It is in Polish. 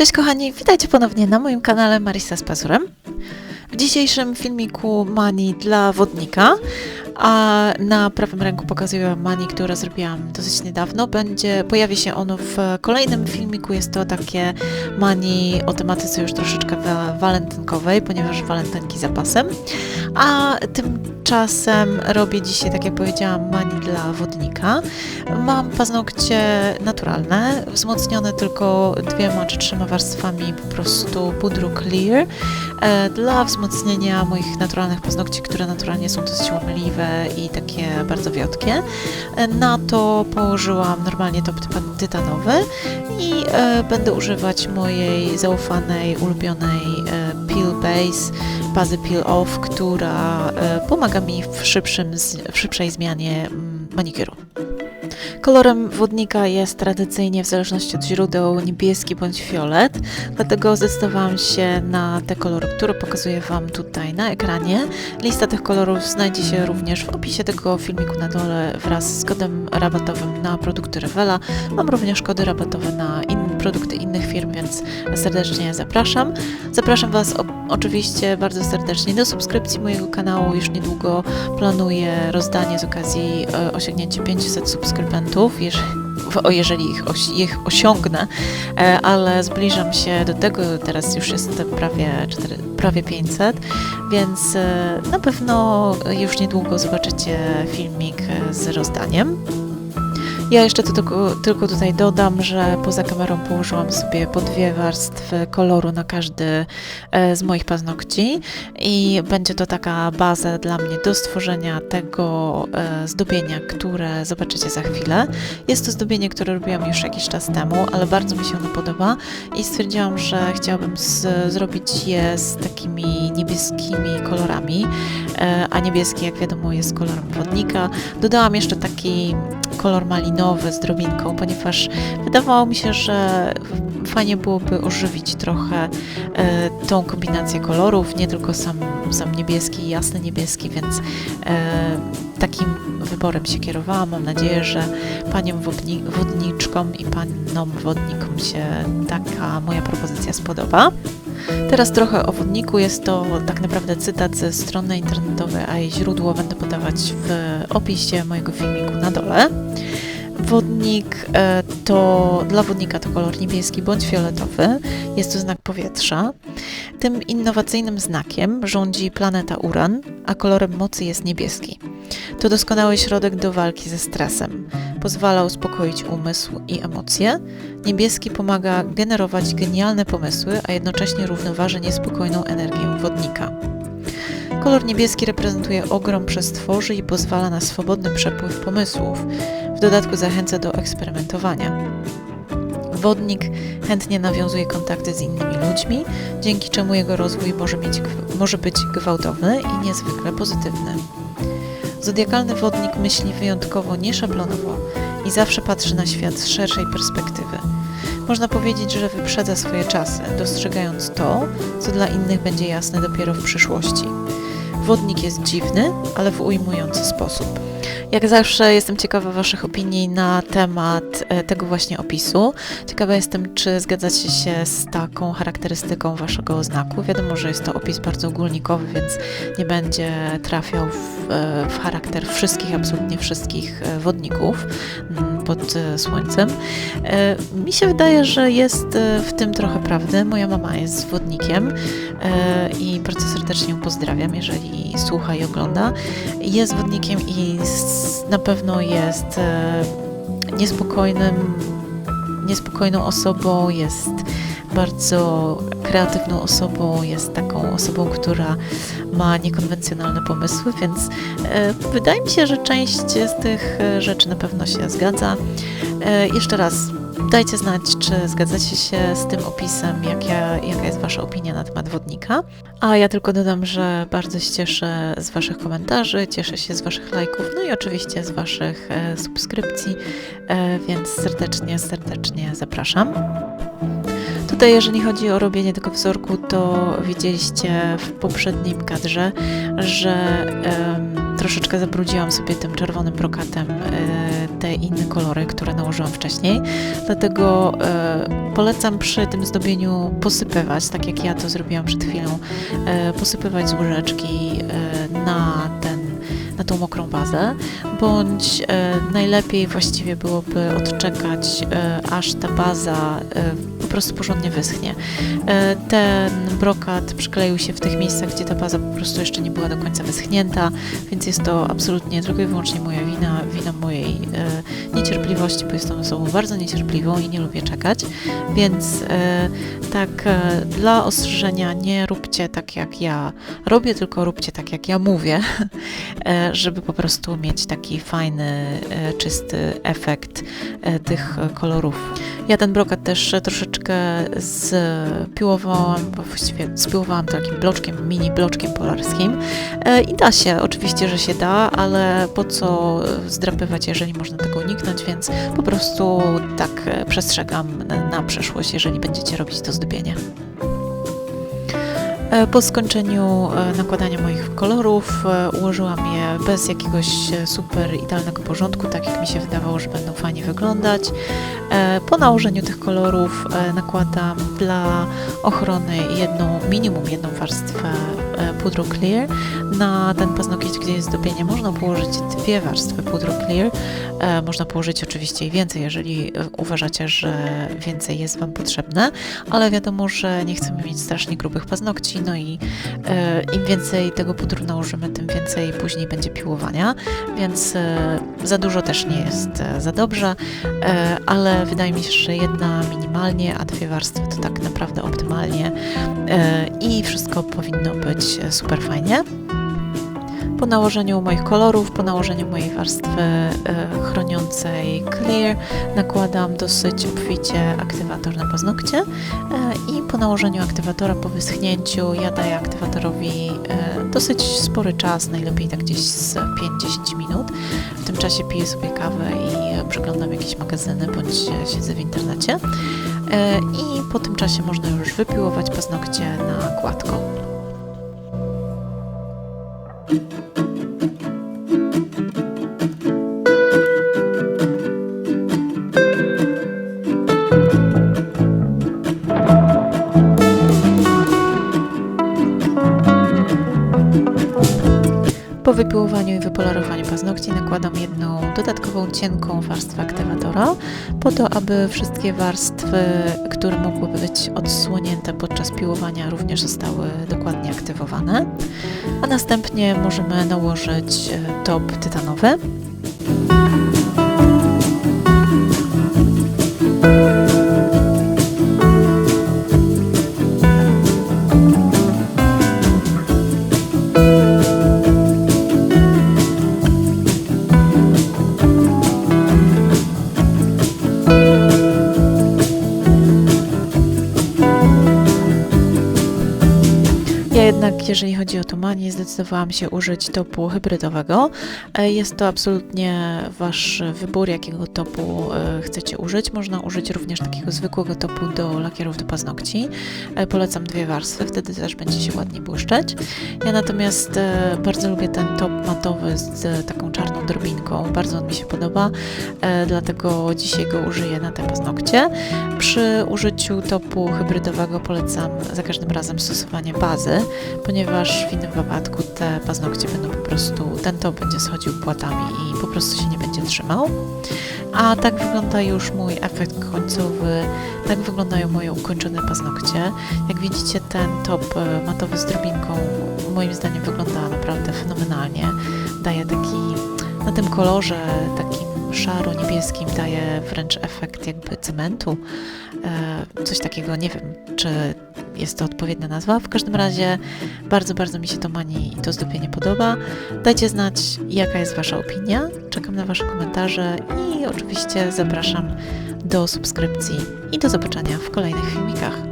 Cześć kochani, witajcie ponownie na moim kanale Marisa z Pazurem. W dzisiejszym filmiku mani dla wodnika, a na prawym ręku pokazuję mani, które zrobiłam dosyć niedawno. Będzie, pojawi się ono w kolejnym filmiku. Jest to takie mani o tematyce już troszeczkę wa- walentynkowej, ponieważ walentynki za pasem. A tymczasem robię dzisiaj, tak jak powiedziałam, mani dla wodnika. Mam paznokcie naturalne, wzmocnione tylko dwiema czy trzema warstwami po prostu pudru clear e, dla wzmocnienia moich naturalnych paznokci, które naturalnie są dosyć łamliwe i takie bardzo wiotkie. E, Na to położyłam normalnie top tytanowy i e, będę używać mojej zaufanej, ulubionej Peel Base bazy Peel Off, która e, pomaga mi w, szybszym, w szybszej zmianie mm, manikuru. Kolorem wodnika jest tradycyjnie, w zależności od źródeł, niebieski bądź fiolet, dlatego zdecydowałam się na te kolory, które pokazuję Wam tutaj na ekranie. Lista tych kolorów znajdzie się również w opisie tego filmiku na dole wraz z kodem rabatowym na produkty Revela. Mam również kody rabatowe na in, produkty innych firm, więc serdecznie zapraszam. Zapraszam Was o, oczywiście bardzo serdecznie do subskrypcji mojego kanału. Już niedługo planuję rozdanie z okazji e, osiągnięcia 500 subskrybentów, jeż, w- o, jeżeli ich, ich osiągnę, e, ale zbliżam się do tego, teraz już jest prawie, 4, prawie 500, więc e, na pewno już niedługo zobaczycie filmik z rozdaniem. Ja jeszcze to tylko, tylko tutaj dodam, że poza kamerą położyłam sobie po dwie warstwy koloru na każdy e, z moich paznokci i będzie to taka baza dla mnie do stworzenia tego e, zdobienia, które zobaczycie za chwilę. Jest to zdobienie, które robiłam już jakiś czas temu, ale bardzo mi się ono podoba i stwierdziłam, że chciałabym z, zrobić je z takimi niebieskimi kolorami, e, a niebieski, jak wiadomo, jest kolorem wodnika. Dodałam jeszcze taki kolor malinowy z drobinką, ponieważ wydawało mi się, że fajnie byłoby ożywić trochę e, tą kombinację kolorów, nie tylko sam, sam niebieski, jasny niebieski, więc e, takim wyborem się kierowałam. Mam nadzieję, że paniom wodni, wodniczkom i panom wodnikom się taka moja propozycja spodoba. Teraz trochę o wodniku. Jest to tak naprawdę cytat ze strony internetowej, a jej źródło będę podawać w opisie mojego filmiku na dole. Wodnik e, to dla wodnika to kolor niebieski bądź fioletowy. Jest to znak powietrza. Tym innowacyjnym znakiem rządzi planeta Uran, a kolorem mocy jest niebieski. To doskonały środek do walki ze stresem. Pozwala uspokoić umysł i emocje. Niebieski pomaga generować genialne pomysły, a jednocześnie równoważy niespokojną energię wodnika. Kolor niebieski reprezentuje ogrom przestworzy i pozwala na swobodny przepływ pomysłów. W dodatku zachęca do eksperymentowania. Wodnik chętnie nawiązuje kontakty z innymi ludźmi, dzięki czemu jego rozwój może, mieć, może być gwałtowny i niezwykle pozytywny. Zodiakalny wodnik myśli wyjątkowo nieszablonowo i zawsze patrzy na świat z szerszej perspektywy. Można powiedzieć, że wyprzedza swoje czasy, dostrzegając to, co dla innych będzie jasne dopiero w przyszłości. Wodnik jest dziwny, ale w ujmujący sposób. Jak zawsze jestem ciekawa Waszych opinii na temat e, tego właśnie opisu. Ciekawa jestem, czy zgadzacie się z taką charakterystyką Waszego znaku. Wiadomo, że jest to opis bardzo ogólnikowy, więc nie będzie trafiał w, e, w charakter wszystkich, absolutnie wszystkich e, wodników pod e, słońcem. E, Mi się wydaje, że jest e, w tym trochę prawdy. Moja mama jest wodnikiem i bardzo serdecznie ją pozdrawiam, jeżeli słucha i ogląda. Jest wodnikiem i na pewno jest niespokojnym, niespokojną osobą, jest bardzo kreatywną osobą, jest taką osobą, która ma niekonwencjonalne pomysły, więc e, wydaje mi się, że część z tych e, rzeczy na pewno się zgadza. E, jeszcze raz, dajcie znać, czy zgadzacie się z tym opisem, jak ja, jaka jest Wasza opinia na temat wodnika. A ja tylko dodam, że bardzo się cieszę z Waszych komentarzy, cieszę się z Waszych lajków, no i oczywiście z Waszych subskrypcji, więc serdecznie, serdecznie zapraszam. Tutaj, jeżeli chodzi o robienie tego wzorku, to widzieliście w poprzednim kadrze, że troszeczkę zabrudziłam sobie tym czerwonym brokatem e, te inne kolory, które nałożyłam wcześniej. Dlatego e, polecam przy tym zdobieniu posypywać, tak jak ja to zrobiłam przed chwilą, e, posypywać z łyżeczki na ten na tą mokrą bazę, bądź e, najlepiej właściwie byłoby odczekać, e, aż ta baza e, po prostu porządnie wyschnie. E, ten brokat przykleił się w tych miejscach, gdzie ta baza po prostu jeszcze nie była do końca wyschnięta, więc jest to absolutnie tylko i wyłącznie moja wina, wina mojej e, niecierpliwości, bo jestem osobą bardzo niecierpliwą i nie lubię czekać, więc e, tak dla ostrzeżenia nie róbcie tak jak ja robię, tylko róbcie tak jak ja mówię, żeby po prostu mieć taki fajny, czysty efekt tych kolorów. Ja ten brokat też troszeczkę spiłowałam, bo właściwie spiłowałam takim bloczkiem, mini bloczkiem polarskim E, i da się, oczywiście, że się da, ale po co zdrapywać, jeżeli można tego uniknąć, więc po prostu tak e, przestrzegam na przyszłość, jeżeli będziecie robić to zdobienie. E, Po skończeniu e, nakładania moich kolorów e, ułożyłam je bez jakiegoś super idealnego porządku, tak jak mi się wydawało, że będą fajnie wyglądać. Po nałożeniu tych kolorów nakładam dla ochrony jedną, minimum jedną warstwę pudru clear. Na ten paznokieć, gdzie jest zdobienie, można położyć dwie warstwy pudru clear. E, Można położyć oczywiście i więcej, jeżeli e, uważacie, że więcej jest Wam potrzebne, ale wiadomo, że nie chcemy mieć strasznie grubych paznokci, no i e, im więcej tego pudru nałożymy, tym więcej później będzie piłowania, więc e, za dużo też nie jest e, za dobrze, e, ale wydaje mi się, że jedna minimalnie, a dwie warstwy to tak naprawdę optymalnie e, i wszystko powinno być e, super fajnie. Po nałożeniu moich kolorów, po nałożeniu mojej warstwy e, chroniącej clear, nakładam dosyć obficie aktywator na paznokcie e, i po nałożeniu aktywatora, po wyschnięciu, ja daję aktywatorowi e, dosyć spory czas, najlepiej tak gdzieś z 5-10 minut. W tym czasie piję sobie kawę i przeglądam jakieś magazyny bądź siedzę w internecie. I po tym czasie można już wypiłować paznokcie na gładko. Po wypiłowaniu i wypolerowaniu paznokci nakładam jedną dodatkową cienką warstwę aktywatora, po to, aby wszystkie warstwy, które mogłyby być odsłonięte podczas piłowania, również zostały dokładnie aktywowane. A następnie możemy nałożyć e, top tytanowy. Jeżeli chodzi o Tomanię, zdecydowałam się użyć topu hybrydowego. E, Jest to absolutnie Wasz wybór, jakiego topu e, chcecie użyć. Można użyć również takiego zwykłego topu do lakierów do paznokci. E, Polecam dwie warstwy, wtedy też będzie się ładnie błyszczeć. Ja natomiast bardzo lubię ten top matowy z taką czarną drobinką. Bardzo on mi się podoba, dlatego dzisiaj go użyję na te paznokcie. Przy użyciu topu hybrydowego polecam za każdym razem stosowanie bazy, ponieważ w innym wypadku te paznokcie będą po prostu, ten top będzie schodził płatami i po prostu się nie będzie trzymał. A tak wygląda już mój efekt końcowy, tak wyglądają moje ukończone paznokcie. Jak widzicie, ten top e, matowy z drobinką moim zdaniem wygląda naprawdę fenomenalnie. Daje taki, na tym kolorze takim szaro-niebieskim daje wręcz efekt jakby cementu. E, coś takiego, nie wiem, czy jest to odpowiednia nazwa. W każdym razie bardzo, bardzo mi się to mani i to zdobienie podoba. Dajcie znać, jaka jest Wasza opinia. Czekam na Wasze komentarze i oczywiście zapraszam do subskrypcji i do zobaczenia w kolejnych filmikach.